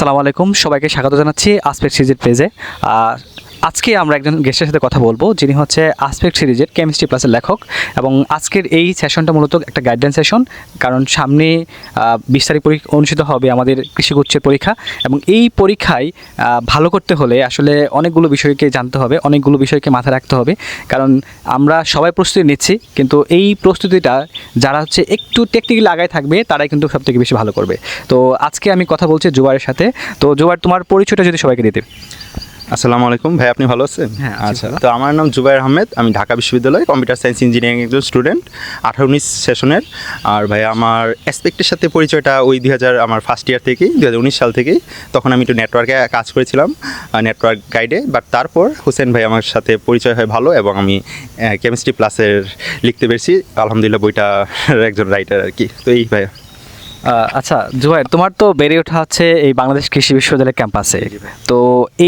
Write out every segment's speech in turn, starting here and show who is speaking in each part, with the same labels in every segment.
Speaker 1: সালামু আলাইকুম। সবাইকে স্বাগত জানাচ্ছি আসপেক্ট সিজির পেজে। আর আজকে আমরা একজন গেস্টের সাথে কথা বলব, যিনি হচ্ছে আসপেক্ট সিরিজের কেমিস্ট্রি প্লাসের লেখক এবং আজকের এই সেশনটা মূলত একটা গাইডলাইন সেশন কারণ সামনে বিশ তারিখ পরীক্ষা অনুষ্ঠিত হবে আমাদের কৃষিগুচ্ছের পরীক্ষা এবং এই পরীক্ষায় ভালো করতে হলে আসলে অনেকগুলো বিষয়কে জানতে হবে, অনেকগুলো বিষয়কে মাথায় রাখতে হবে, কারণ আমরা সবাই প্রস্তুতি নিচ্ছি, কিন্তু এই প্রস্তুতিটা যারা হচ্ছে একটু টেকনিক্যালি আগায় থাকবে, তারাই কিন্তু সবথেকে বেশি ভালো করবে। তো আজকে আমি কথা বলছি জুবারের সাথে। তো জুবার তোমার পরিচয়টা যদি সবাইকে দিতে।
Speaker 2: আসসালামু আলাইকুম। ভাই আপনি ভালো আছেন?
Speaker 1: হ্যাঁ,
Speaker 2: আচ্ছা। তো আমার নাম জুবাইর আহমেদ। আমি ঢাকা বিশ্ববিদ্যালয়ে কম্পিউটার সায়েন্স ইঞ্জিনিয়ারিং একজন স্টুডেন্ট আঠারো উনিশ সেশনের। আর ভাই আমার অ্যাসপেক্টের সাথে পরিচয়টা ওই দুই হাজার আমার ফার্স্ট ইয়ার থেকেই দু হাজার উনিশ সাল থেকেই। তখন আমি একটু নেটওয়ার্কে কাজ করেছিলাম নেটওয়ার্ক গাইডে বাট তারপর হোসেন ভাই আমার সাথে পরিচয় হয় ভালো এবং আমি কেমিস্ট্রি প্লাসের লিখতে পেরেছি। আলহামদুলিল্লাহ বইটার একজন রাইটার আর কি। তো এই ভাই।
Speaker 1: আচ্ছা জুবাইর তোমার তো বেড়ে ওঠা হচ্ছে এই বাংলাদেশ কৃষি বিশ্ববিদ্যালয়ের ক্যাম্পাসে। তো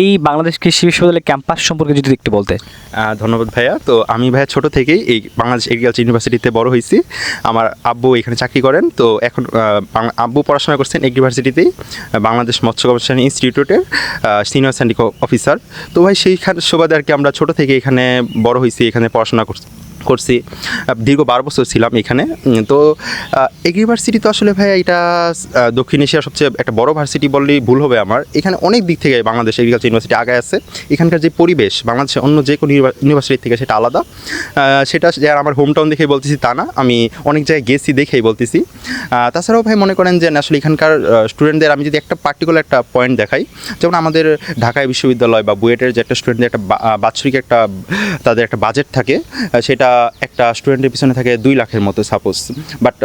Speaker 1: এই বাংলাদেশ কৃষি বিশ্ববিদ্যালয়ের ক্যাম্পাস সম্পর্কে যদি একটু বলতে।
Speaker 2: ধন্যবাদ ভাইয়া। তো আমি ভাইয়া ছোট থেকেই এই বাংলাদেশ এগ্রিকালচার ইউনিভার্সিটিতে বড় হয়েছি আমার আব্বু এখানে চাকরি করেন। তো এখন আব্বু পড়াশোনা করছেন এগ্রিভার্সিটিতেই বাংলাদেশ মৎস্য গবেষণা ইনস্টিটিউটের সিনিয়র স্যান্ডিক অফিসার তো ভাই সেইখানে সুবাদে আর কি আমরা ছোট থেকে এখানে বড় হয়েছি এখানে পড়াশোনা করছি। করছি। দীর্ঘ বারো বছর ছিলাম এখানে। তো এগ্রিভার্সিটি তো আসলে ভাই এটা দক্ষিণ এশিয়ার সবচেয়ে একটা বড় ভার্সিটি বললেই ভুল হবে আমার। এখানে অনেক দিক থেকে বাংলাদেশ এগ্রিকালচার ইউনিভার্সিটি আগে আছে। এখানকার যে পরিবেশ, বাংলাদেশের অন্য যে কোনো ইউনিভার্সিটি থেকে সেটা আলাদা। সেটা যে আর আমার হোম টাউন দেখেই বলতেছি তা না, আমি অনেক জায়গায় গেছি দেখেই বলতেছি। তাছাড়াও ভাই মনে করেন যে আসলে এখানকার স্টুডেন্টদের আমি যদি একটা পার্টিকুলার একটা পয়েন্ট দেখাই, যেমন আমাদের ঢাকায় বিশ্ববিদ্যালয় বা বুয়েটের যে একটা স্টুডেন্টদের একটা বাৎসরিক একটা, তাদের একটা বাজেট থাকে সেটা একটা স্টুডেন্টের পিছনে থাকে দুই লাখের মতো সাপোজ বাট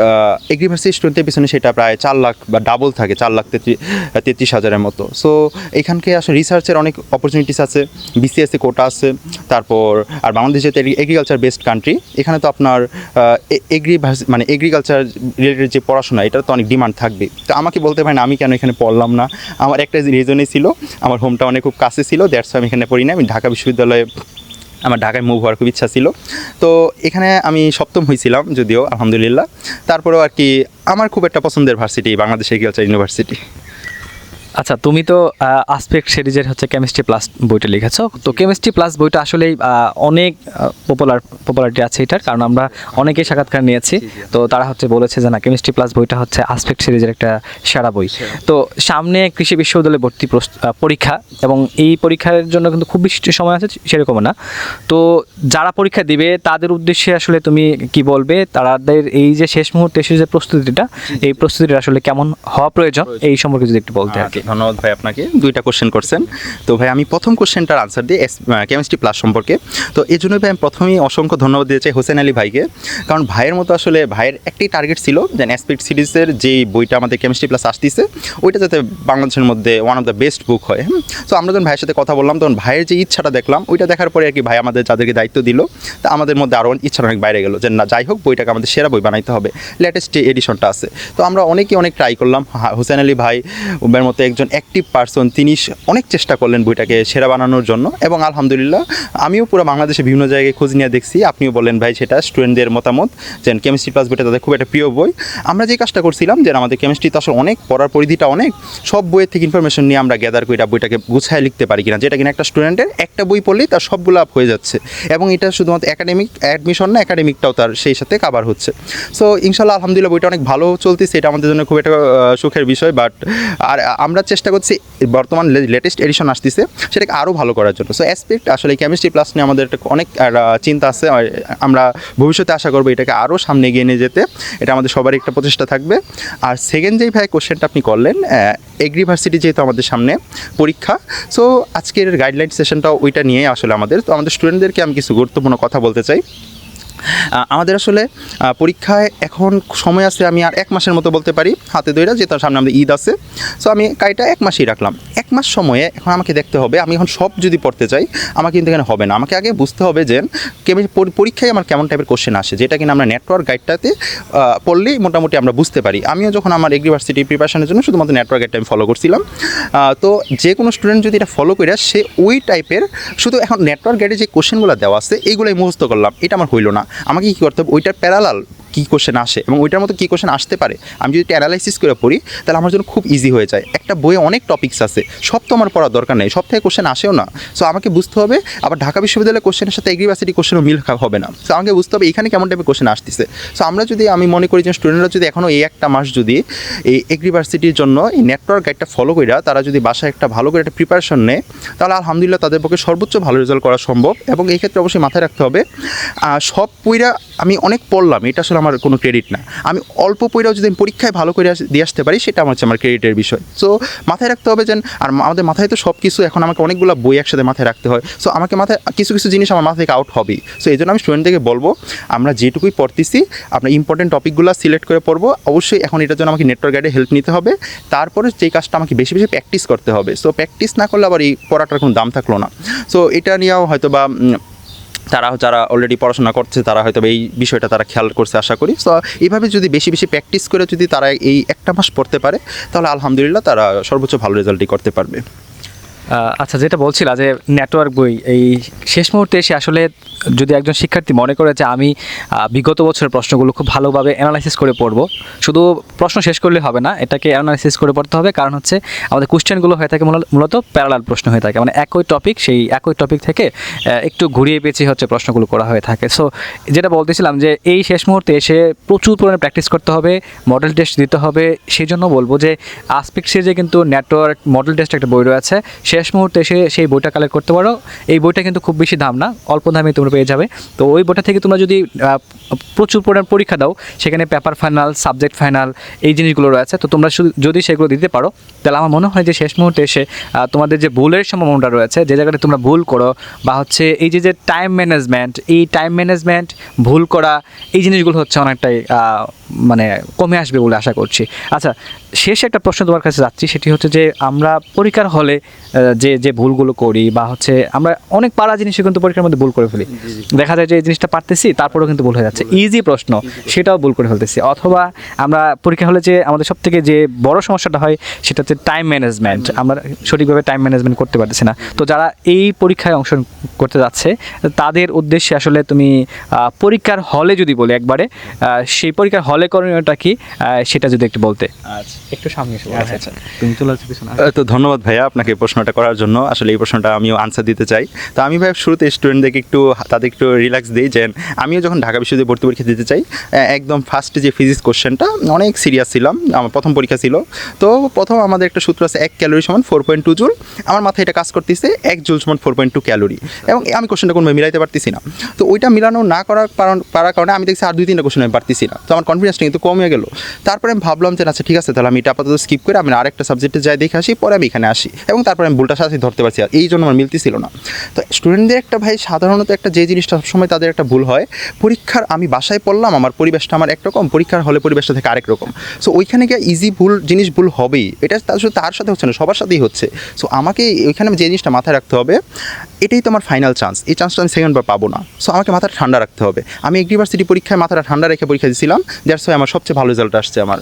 Speaker 2: এগ্রিভার্সিটি স্টুডেন্টের পিছনে সেটা প্রায় চার লাখ বা ডাবল থাকে, চার লাখ তেত্রিশ হাজারের মতো। সো এখানকে আসলে রিসার্চের অনেক অপরচুনিটিস আছে বিসিএসসি কোটা আছে, তারপর, আর বাংলাদেশ যেহেতু এগ্রিকালচার বেসড কান্ট্রি এখানে তো আপনার এগ্রি মানে এগ্রিকালচার রিলেটেড যে পড়াশোনা এটা তো অনেক ডিমান্ড থাকবে। তো আমাকে বলতে পারেন, আমি কেন এখানে পড়লাম না? আমার একটা রিজনই ছিল, আমার হোমটা অনেক খুব কাছে ছিল দ্যাটস আমি এখানে পড়ি না আমি ঢাকা বিশ্ববিদ্যালয়ে আমার ঢাকায় মুভ হওয়ার খুব ইচ্ছা ছিল। তো এখানে আমি সপ্তম হয়েছিলাম যদিও, আলহামদুলিল্লাহ। তারপরেও আর কি, আমার খুব একটা পছন্দের ভার্সিটি বাংলাদেশ এগ্রিকালচার ইউনিভার্সিটি
Speaker 1: আচ্ছা তুমি তো আসপেক্ট সিরিজের হচ্ছে কেমিস্ট্রি প্লাস বইটা লিখেছো। তো কেমিস্ট্রি প্লাস বইটা আসলেই অনেক পপুলার পপুলারিটি আছে এটার কারণ আমরা অনেকেই সাক্ষাৎকার নিয়েছি। তো তারা হচ্ছে বলেছে যে না কেমিস্ট্রি প্লাস বইটা হচ্ছে আসপেক্ট সিরিজের একটা সেরা বই। তো সামনে কৃষি বিশ্ববিদ্যালয়ে ভর্তি পরীক্ষা এবং এই পরীক্ষার জন্য কিন্তু খুব বেশি সময় আছে সেরকম না। তো যারা পরীক্ষা দিবে তাদের উদ্দেশ্যে আসলে তুমি কি বলবে? তাদের এই যে শেষ মুহূর্তে এসে যে প্রস্তুতিটা এই প্রস্তুতিটা আসলে কেমন হওয়া প্রয়োজন। এই সম্পর্কে যদি একটু বলতে আর কি।
Speaker 2: ধন্যবাদ ভাই আপনাকে। দুইটা কোশ্চেন করছেন। তো ভাই, আমি প্রথম কোশ্চেনটার আনসার দিই কেমিস্ট্রি প্লাস সম্পর্কে। তো এই জন্য ভাই, আমি প্রথমেই অসংখ্য ধন্যবাদ চাই হোসেন আলী ভাইকে। কারণ ভাইয়ের মতো আসলে ভাইয়ের একটাই টার্গেট ছিল যে অ্যাসপেক্ট সিরিজের যেই বইটা আমাদের কেমিস্ট্রি প্লাস আসতেছে, ওইটা যাতে বাংলাদেশের মধ্যে one of the best book হয় তো আমরা যখন ভাইয়ের সাথে কথা বললাম, তখন ভাইয়ের যে ইচ্ছাটা দেখলাম, ওইটা দেখার পরে আর কি ভাই আমাদের যাদেরকে দায়িত্ব দিল, তা আমাদের মধ্যে আরও ইচ্ছাটা অনেক বাইরে গেল যে, না, যাই হোক, বইটাকে আমাদের সেরা বই বানাইতে হবে। লেটেস্ট এডিশনটা আছে। তো আমরা অনেকেই অনেক ট্রাই করলাম হোসেন আলী ভাই উবের মতো একজন অ্যাক্টিভ পার্সন তিনি অনেক চেষ্টা করলেন বইটাকে সেরা বানানোর জন্য এবং আলহামদুলিল্লাহ আমিও পুরো বাংলাদেশে বিভিন্ন জায়গায় খোঁজ নিয়ে দেখছি। আপনিও বললেন, ভাই, সেটা স্টুডেন্টদের মতামত যে কেমিস্ট্রি প্লাস বইটা তাদের খুব একটা প্রিয় বই। আমরা যে কাজটা করছিলাম যে আমাদের কেমিস্ট্রি তো আসলে অনেক, পড়ার পরিধিটা অনেক, সব বইয়ের থেকে ইনফরমেশন নিয়ে আমরা গ্যাদার করে বইটাকে গুছায় লিখতে পারি কিনা। যেটা কিনা একটা স্টুডেন্টের একটা বই পড়লেই তার সবগুলো আপ হয়ে যাচ্ছে এবং এটা শুধুমাত্র একাডেমিক অ্যাডমিশন না একাডেমিকটাও তার সেই সাথে কাভার হচ্ছে। সো ইনশাল্লাহ আলহামদুলিল্লাহ বইটা অনেক ভালো চলতেছে, এটা আমাদের জন্য খুব একটা সুখের বিষয় বাট আর আমরা চেষ্টা করছি বর্তমান লেটেস্ট এডিশন আসতেছে, সেটাকে আরও ভালো করার জন্য। সো অ্যাসপেক্ট আসলে কেমিস্ট্রি প্লাস নিয়ে আমাদের একটা অনেক চিন্তা আছে আমরা ভবিষ্যতে আশা করব এটাকে আরও সামনে এগিয়ে নিয়ে যেতে। এটা আমাদের সবারই একটা প্রচেষ্টা থাকবে। আর সেকেন্ড যেই ভাই কোশ্চেনটা আপনি করলেন এগ্রিভার্সিটি যেহেতু আমাদের সামনে পরীক্ষা সো আজকের গাইডলাইন সেশনটাও ওইটা নিয়ে আসলে আমাদের। তো আমাদের স্টুডেন্টদেরকে আমি কিছু গুরুত্বপূর্ণ কথা বলতে চাই। আমাদের আসলে পরীক্ষায় এখন সময় আছে, আমি আর এক মাসের মতো বলতে পারি, হাতে দইরা যে তার সামনে আমাদের ঈদ আছে। সো আমি কাইটা এক মাসই রাখলাম। এক মাস সময়ে এখন আমাকে দেখতে হবে, আমি এখন সব যদি পড়তে চাই আমাকে কিন্তু এখানে হবে না। আমাকে আগে বুঝতে হবে যে পরীক্ষায় আমার কেমন টাইপের কোশ্চেন আসে, যেটা কিনা আমরা নেটওয়ার্ক গাইডটাতে পড়লেই মোটামুটি আমরা বুঝতে পারি। আমিও যখন আমার এগ্রিভার্সিটি প্রিপারেশনের জন্য শুধুমাত্র নেটওয়ার্ক গাইডটা আমি ফলো করছিলাম তো যে কোনো স্টুডেন্ট যদি এটা ফলো করে সে ওই টাইপের শুধু এখন নেটওয়ার্ক গাইডে যে কোশ্চেনগুলো দেওয়া আছে, এইগুলোই মুখস্থ করলাম। এটা আমার হইল না। আমাকে কী করতে হবে? ওইটার প্যারালাল কী কোশ্চেন আসে এবং ওইটার মতো কী কোশ্চেন আসতে পারে? আমি যদি অ্যানালাইসিস করে পড়ি, তাহলে আমার জন্য খুব ইজি হয়ে যায়। একটা বইয়ে অনেক টপিকস আছে। সব তো আমার পড়ার দরকার নেই। সব থেকে কোশ্চেন আসেও না। সো আমাকে বুঝতে হবে, আবার ঢাকা বিশ্ববিদ্যালয়ের কোশ্চেনের সাথে এগ্রিভার্সিটি কোশ্চেনও মিল হবে না। সো আমাকে বুঝতে হবে এখানে কেমন টাইপের কোশ্চেন আসতেছে। সো আমরা যদি, আমি মনে করি যে স্টুডেন্টরা যদি এখনও এই একটা মাস যদি এই এগ্রিভার্সিটির জন্য এই নেটওয়ার্ক গাইডটা ফলো করে তারা যদি বাসায় একটা ভালো করে একটা প্রিপারেশন নেয়, তাহলে আলহামদুলিল্লাহ তাদের পক্ষে সর্বোচ্চ ভালো রেজাল্ট করা সম্ভব। এবং এই ক্ষেত্রে অবশ্যই মাথায় রাখতে হবে সব পইরা আমি অনেক পড়লাম। এটা আসলে আমার কোনো ক্রেডিট না। আমি অল্প পইরাও যদি আমি পরীক্ষায় ভালো করে দিয়ে আসতে পারি, সেটা আমার হচ্ছে আমার ক্রেডিটের বিষয়। সো মাথায় রাখতে হবে যে আর আমাদের মাথায় তো সব কিছু এখন আমাকে অনেকগুলো বই একসাথে মাথায় রাখতে হয়। সো আমাকে মাথায় কিছু কিছু জিনিস আমার মাথা থেকে আউট হবেই সো এই জন্য আমি স্টুডেন্টদেরকে বলব, আমরা যেটুকুই পড়তেছি, আমরা ইম্পর্টেন্ট টপিকগুলো সিলেক্ট করে পড়ব। অবশ্যই এখন এটার জন্য আমাকে নেটওয়ার্ক গাইডে হেল্প নিতে হবে। তারপরে যেই কাজটা আমাকে বেশি বেশি প্র্যাকটিস করতে হবে। সো প্র্যাকটিস না করলে আবার এই পড়াটার কোনো দাম থাকল না। সো এটা নিয়েও হয়তো বা তারা যারা অলরেডি পড়াশোনা করছে, তারা হয়তো এই বিষয়টা তারা খেয়াল করছে আশা করি। তো এইভাবে যদি বেশি বেশি প্র্যাকটিস করে যদি তারা এই একটা মাস পড়তে পারে, তাহলে আলহামদুলিল্লাহ তারা সর্বোচ্চ ভালো রেজাল্টই করতে পারবে।
Speaker 1: আচ্ছা যেটা বলছিলা যে নেটওয়ার্ক বই, এই শেষ মুহূর্তে এসে আসলে যদি একজন শিক্ষার্থী মনে করে যে আমি বিগত বছরের প্রশ্নগুলো খুব ভালোভাবে অ্যানালাইসিস করে পড়ব, শুধু প্রশ্ন শেষ করলে হবে না, এটাকে অ্যানালাইসিস করে পড়তে হবে। কারণ হচ্ছে আমাদের কোশ্চেনগুলো হয়ে থাকে মূল- মূলত প্যারালাল প্রশ্ন হয়ে থাকে। মানে একই টপিক সেই একই টপিক থেকে একটু ঘুরিয়ে পেঁচিয়ে হচ্ছে প্রশ্নগুলো করা হয়ে থাকে। সো যেটা বলতেছিলাম যে এই শেষ মুহূর্তে এসে প্রচুর পরিমাণে প্র্যাকটিস করতে হবে মডেল টেস্ট দিতে হবে। সেই জন্য বলব যে আসপেক্ট সিরিজে কিন্তু নেটওয়ার্ক মডেল টেস্ট একটা বই রয়েছে শেষ মুহূর্তে এসে সেই বইটা কালেক্ট করতে পারো। এই বইটা কিন্তু খুব বেশি দাম না, অল্প দামে তোমরা পেয়ে যাবে। তো ওই বইটা থেকে তোমরা যদি প্রচুর পরিমাণ পরীক্ষা দাও, সেখানে পেপার ফাইনাল সাবজেক্ট ফাইনাল এই জিনিসগুলো রয়েছে। তো তোমরা যদি সেগুলো দিতে পারো, তাহলে আমার মনে হয় যে শেষ মুহূর্তে এসে তোমাদের যে ভুলের সম্ভাবনাটা রয়েছে, যে জায়গাটা তোমরা ভুল করো, বা হচ্ছে এই যে যে টাইম ম্যানেজমেন্ট এই টাইম ম্যানেজমেন্ট ভুল করা, এই জিনিসগুলো হচ্ছে অনেকটাই মানে কমে আসবে বলে আশা করছি। আচ্ছা শেষ একটা প্রশ্ন তোমার কাছে যাচ্ছি, সেটি হচ্ছে যে আমরা পরীক্ষার হলে যে যে ভুলগুলো করি বা হচ্ছে আমরা অনেক পারা জিনিসই কিন্তু পরীক্ষার মধ্যে ভুল করে ফেলি। দেখা যায় যে এই জিনিসটা পারতেছি তারপরেও কিন্তু ভুল হয়ে যাচ্ছে। ইজি প্রশ্ন সেটাও ভুল করে ফেলতেছি। অথবা আমরা পরীক্ষা হলে যে আমাদের সব থেকে যে বড় সমস্যাটা হয় সেটা হচ্ছে টাইম ম্যানেজমেন্ট আমরা সঠিকভাবে টাইম ম্যানেজমেন্ট করতে পারতেছি না। তো যারা এই পরীক্ষায় অংশ করতে যাচ্ছে তাদের উদ্দেশ্যে আসলে তুমি পরীক্ষার হলে যদি বলি একবারে সেই পরীক্ষার হলে করণীয়টা কি? সেটা যদি একটু বলতে।
Speaker 2: আচ্ছা
Speaker 1: একটু সামনে বলো। আচ্ছা তুমি চলে
Speaker 2: তো ধন্যবাদ ভাইয়া আপনাকে প্রশ্নটা করার জন্য আসলে এই প্রশ্নটা আমিও আনসার দিতে চাই। তো আমি ভাই শুরুতে স্টুডেন্টদেরকে একটু তাদের একটু রিল্যাক্স দিই যে, আমিও যখন ঢাকা বিশ্ববিদ্যালয়ে ভর্তি পরীক্ষা দিতে চাই একদম ফার্স্টে যে ফিজিক্স কোশ্চেনটা অনেক সিরিয়াস ছিলাম, আমার প্রথম পরীক্ষা ছিল। তো প্রথম আমাদের একটা সূত্র আছে এক ক্যালোরি সমান ফোর পয়েন্ট টু জুল আমার মাথায় এটা কাজ করতেছে এক জুল সমান ফোর পয়েন্ট টু ক্যালোরি এবং আমি কোশ্চেনটা কোনো মিলাইতে পারতেছি না। তো ওইটা মিলানো না করার কারণ, পারার কারণে আমি দেখছি আর দুই তিনটা কোশ্চেন আমি পারতেছি না। তো আমার কনফিডেন্সটা কিন্তু কমে গেল। তারপরে আমি ভাবলাম যে আচ্ছা ঠিক আছে, তাহলে আমি এটা আপাতত স্কিপ করে আমি আরেকটা সাবজেক্টে যাই, দেখে আসি, পরে আমি এখানে আসি। এবং তারপরে আমি ভুলটা সাথে ধরতে পারছি আর এই জন্য আমার মিলতেছিল না। তো স্টুডেন্টদের একটা ভাই সাধারণত একটা যে জিনিসটা সবসময় তাদের একটা ভুল হয়, পরীক্ষার আমি বাসায় পড়লাম, আমার পরিবেশটা আমার একরকম, পরীক্ষার হলে পরিবেশটা থেকে আরেক রকম। সো ওইখানে গিয়ে ইজি ভুল জিনিস ভুল হবেই। এটা তার শুধু তার সাথে হচ্ছে না, সবার সাথেই হচ্ছে। সো আমাকে ওইখানে যে জিনিসটা মাথায় রাখতে হবে, এটাই তো আমার ফাইনাল চান্স এই চান্সটা আমি সেকেন্ড বার পাবো না। সো আমাকে মাথাটা ঠান্ডা রাখতে হবে। আমি ইউনিভার্সিটি পরীক্ষায় মাথাটা ঠান্ডা রেখে পরীক্ষা দিয়েছিলাম দ্যাটস ওয়াই আমার সবচেয়ে ভালো রেজাল্ট আসছে আমার।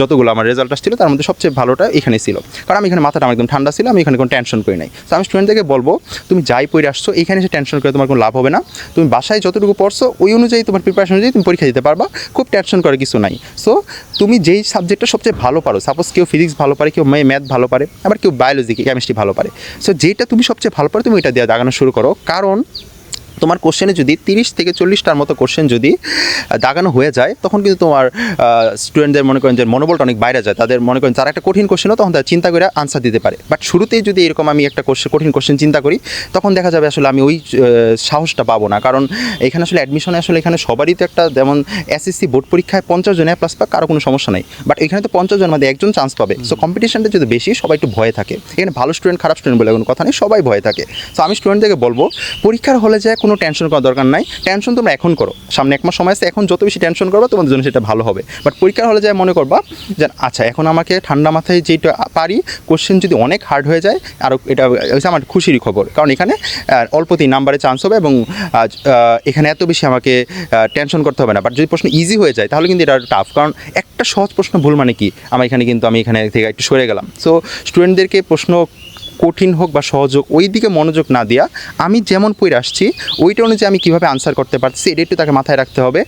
Speaker 2: যতগুলো আমার রেজাল্ট আসছিল, তার মধ্যে সবচেয়ে ভালোটা এখানে ছিল। কারণ আমি এখানে মাথাটা আমার একদম ঠান্ডা ছিল, আমি এখানে কোনো টেনশন করি নাই। তো আমি স্টুডেন্টদেরকে বলব, তুমি যাই পড়ে আসছো এখানে এসে টেনশন করে তোমার কোনো লাভ হবে না। তুমি বাসায় যতটুকু পড়ছো, ওই অনুযায়ী তোমার প্রিপারেশন অনুযায়ী তুমি পরীক্ষা দিতে পারবা। খুব টেনশন করে কিছু নাই। সো তুমি যেই সাবজেক্টটা সবচেয়ে ভালো পারো সাপোজ কেউ ফিজিক্স ভালো পারে, কেউ ম্যাথ ভালো পারে, আবার কেউ বায়োলজি কেমিস্ট্রি ভালো পারে। সো যেটা তুমি সবচেয়ে ভালো পারো, তুমি এটা দিয়ে দাগানো শুরু করো। কারণ তোমার কোশ্চেনে যদি তিরিশ থেকে চল্লিশটার মতো কোশ্চেন যদি দাগানো হয়ে যায় তখন কিন্তু তোমার স্টুডেন্টদের মনে করেন যে মনোবলটা অনেক বাইরে যায়। তাদের মনে করেন তারা একটা কঠিন কোশ্চেনও তখন তারা চিন্তা করে আনসার দিতে পারে। বাট শুরুতেই যদি এরকম আমি একটা কোশ্চেন কঠিন কোশ্চেন চিন্তা করি তখন দেখা যাবে আসলে আমি ওই সাহসটা পাবো না। কারণ এখানে আসলে অ্যাডমিশনে আসলে এখানে সবারই তো একটা যেমন এসএসসি বোর্ড পরীক্ষায় পঞ্চাশ জন প্লাস পাক কারও কোনো সমস্যা নেই। বাট এখানে তো পঞ্চাশ জন মধ্যে একজন চান্স পাবে। সো কম্পিটিশনটা যদি বেশি সবাই একটু ভয়ে থাকে। এখানে ভালো স্টুডেন্ট খারাপ স্টুডেন্ট বলে কোনো কথা নেই সবাই ভয়ে থাকে। সো আমি স্টুডেন্টদেরকে বলব পরীক্ষার হলে যায় কোনো টেনশন করার দরকার নাই। টেনশন তোমরা এখন করো। সামনে এক মাস সময় আছে, এখন যত বেশি টেনশন করবা, তোমাদের জন্য সেটা ভালো হবে। বাট পরীক্ষার হলে যায় মনে করবা, যে আচ্ছা এখন আমাকে ঠান্ডা মাথায় যেটা পারি কোশ্চেন যদি অনেক হার্ড হয়ে যায় আরও এটা হচ্ছে আমার খুশিরই খবর। কারণ এখানে অল্পতেই নাম্বারে চান্স হবে এবং এখানে এত বেশি আমাকে টেনশন করতে হবে না। বাট যদি প্রশ্ন ইজি হয়ে যায়, তাহলে কিন্তু এটা টাফ কারণ একটা সহজ প্রশ্ন ভুল মানে কি? আমার এখানে কিন্তু আমি এখানে থেকে একটু সরে গেলাম। সো স্টুডেন্টদেরকে প্রশ্ন কঠিন হোক বা সহজ হোক ওই দিকে মনোযোগ না দিয়া আমি যেমন পড়ে আসছি, ওইটা অনুযায়ী আমি কীভাবে আনসার করতে পারছি এটা একটু তাকে মাথায় রাখতে হবে।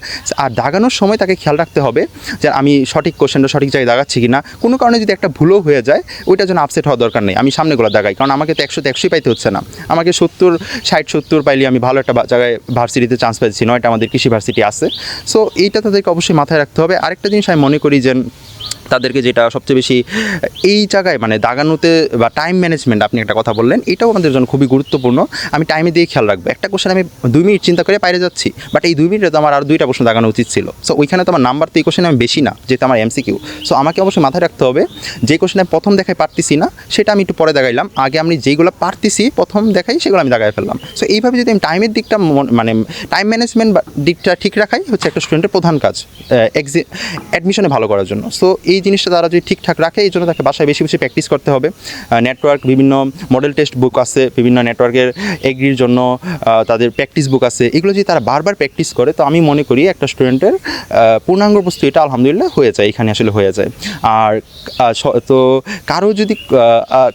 Speaker 2: আর দাগানোর সময় তাকে খেয়াল রাখতে হবে যে আমি সঠিক কোশ্চেনটা সঠিক জায়গায় দাগাচ্ছি কি না কোনো কারণে যদি একটা ভুলও হয়ে যায়, ওইটার জন্য আপসেট হওয়া দরকার নেই। আমি সামনে সামনেগুলো দাগাই, কারণ আমাকে তো একশোতে একশোই পাইতে হচ্ছে না। আমাকে সত্তর, ষাট, সত্তর পাইলে আমি ভালো একটা জায়গায় ভার্সিটিতে চান্স পাইছি নয়টা আমাদের কৃষি ভার্সিটি আছে। সো এইটা তাদেরকে অবশ্যই মাথায় রাখতে হবে। আরেকটা জিনিস আমি মনে করি যে তাদেরকে যেটা সবচেয়ে বেশি, এই জায়গায় মানে দাগানোতে বা টাইম ম্যানেজমেন্ট আপনি একটা কথা বললেন, এটাও আমাদের জন্য খুবই গুরুত্বপূর্ণ। আমি টাইমে দিয়ে খেয়াল রাখব। একটা কোশ্চেন আমি দুই মিনিট চিন্তা করে বাইরে যাচ্ছি বাট এই দুই মিনিটে তো আমার আর দুইটা প্রশ্ন দাগানো উচিত ছিল। সো ওইখানে তো আমার নাম্বার তো এই কোশ্চেনে আমি বেশি না, যেহেতু আমার এমসিকিউ সো আমাকে অবশ্যই মাথায় রাখতে হবে, যে কোশ্চেন আমি প্রথম দেখায় পারতেছি না, সেটা আমি একটু পরে দেখাইলাম। আগে আমি যেগুলো পারতেছি, প্রথম দেখাই, সেগুলো আমি দেখাই ফেললাম। সো এইভাবে যদি আমি টাইমের দিকটা মন- টাইম ম্যানেজমেন্ট দিকটা ঠিক রাখাই, হচ্ছে একটা স্টুডেন্টের প্রধান কাজ অ্যাডমিশনে ভালো করার জন্য। সো এই জিনিসটা তারা যদি ঠিকঠাক রাখে, এই জন্য তাকে বাসায় বেশি বেশি প্র্যাকটিস করতে হবে। নেটওয়ার্ক বিভিন্ন মডেল টেস্ট বুক আছে, বিভিন্ন নেটওয়ার্কের এগ্রির জন্য তাদের প্র্যাকটিস বুক আছে। এগুলো যদি তারা বারবার প্র্যাকটিস করে, তো আমি মনে করি একটা স্টুডেন্টের পূর্ণাঙ্গ বস্তু এটা আলহামদুলিল্লাহ হয়ে যায়, এখানে আসলে হয়ে যায়। আর তো কারও যদি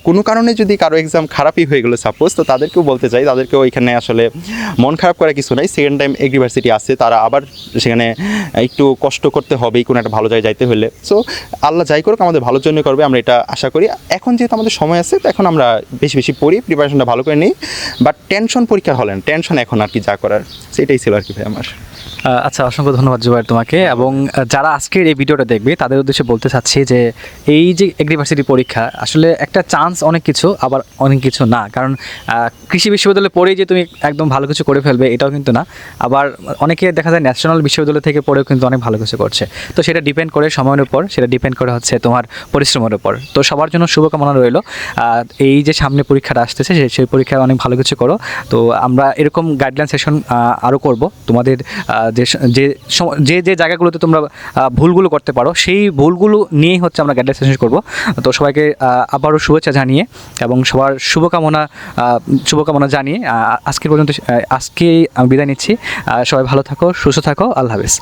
Speaker 2: কোনো কারণে যদি কারও এক্সাম খারাপই হয়ে গেলো সাপোজ তো তাদেরকেও বলতে চাই, তাদেরকেও এখানে আসলে মন খারাপ করার কিছু নাই। সেকেন্ড টাইম এগ্রিভার্সিটি আছে, তারা আবার সেখানে একটু কষ্ট করতে হবেই, কোনো একটা ভালো জায়গায় যাইতে হলে। সো আল্লাহ যাই করুক, আমাদের ভালোর জন্য করবে, আমরা এটা আশা করি। এখন যেহেতু আমাদের সময় আছে, তো এখন আমরা বেশি বেশি পড়ি প্রিপারেশনটা ভালো করে নিই। বাট টেনশন পরীক্ষা হলেন টেনশন এখন আর কি যা করার, সেটাই ছিল আর কি ভাই আমার।
Speaker 1: আচ্ছা অসংখ্য ধন্যবাদ জুবাইর তোমাকে। এবং যারা আজকের এই ভিডিওটা দেখবে, তাদের উদ্দেশ্যে বলতে চাচ্ছি যে, এই যে এগ্রিভার্সিটি পরীক্ষা, আসলে একটা চান্স অনেক কিছু, আবার অনেক কিছু না। কারণ কৃষি বিশ্ববিদ্যালয়ে পড়েই যে তুমি একদম ভালো কিছু করে ফেলবে, এটাও কিন্তু না। আবার অনেকে দেখা যায় ন্যাশনাল বিশ্ববিদ্যালয় থেকে পড়েও কিন্তু অনেক ভালো কিছু করছে। তো সেটা ডিপেন্ড করে সময়ের উপর, সেটা ডিপেন্ড করে হচ্ছে তোমার পরিশ্রমের উপর। তো সবার জন্য শুভকামনা রইল। এই যে সামনে পরীক্ষাটা আসতেছে সেই পরীক্ষায় অনেক ভালো কিছু করো। তো আমরা এরকম গাইডলাইন সেশন আরও করব। তোমাদের যে যে যে জায়গাগুলোতে তোমরা ভুলগুলো করতে পারো, সেই ভুলগুলো নিয়েই হচ্ছে আমরা গাইডলাইন সেশন করব। তো সবাইকে আবারও শুভেচ্ছা জানিয়ে এবং সবার শুভকামনা শুভকামনা জানিয়ে আজকের পর্যন্ত আজকেই বিদায় নিচ্ছি। সবাই ভালো থাকো, সুস্থ থাকো, আল্লাহ হাফেজ।